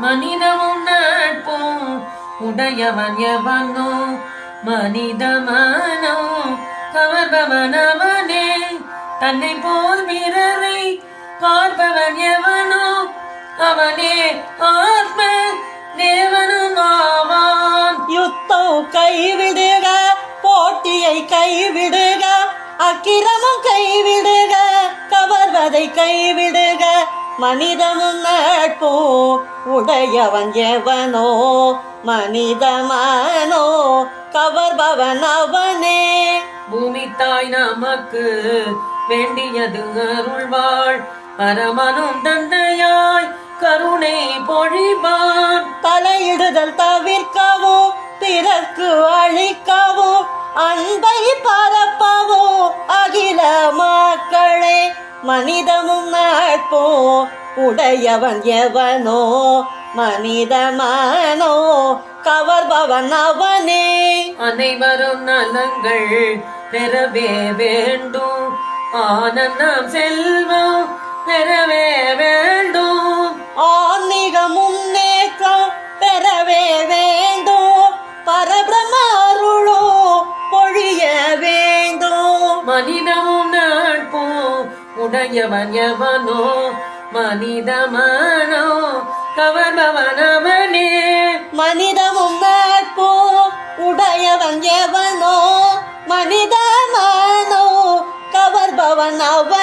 மனிதமும் நட்பும் உடையவன் எவனோ? மனித மனோ கவர்பவன் அவனே தன்னை போல் பிறரை பார்ப்பவன் எவனோ? அவனே ஆத்ம தேவனும் ஆவான். யுத்தம் கைவிடுக போட்டியை கைவிடுக அக்கிரமம் கைவிடுக கவர்வதை கைவிடுக மனிதமும் நட்போ உடையவன் எவனோ மனிதமானோ கவர்பவன் அவனே. பூமி தாய் நமக்கு வேண்டியது அருள்வாள் பரமனும் தந்தையாய் கருணை பொழிவான். தலையிடுதல் தவிர்க்கவோ பிறர்க்கு அழிக்கவோ அன்பை பரப்பவோ அகில மக்களே. மனிதமும் நட்போ உடையவன் எவனோ? மனிதமானோ கவர்பவன் அவனே. அனைவரும் நலங்கள் பெறவே வேண்டும். ஆனந்தம் செல்வம் பெறவே வேண்டும். ஆன்மீக முன்னேற்றம் பெறவே வேண்டும். பரபிரம அருளோ பொழிய வேண்டும். மனிதமும் நட்பும் உடையவன் எவனோ மனிதமானோ கவர்பவனவனே. மனிதமும் நட்போ உடையவன் எவனோ மனிதமானோ கவர்பவன் அவன்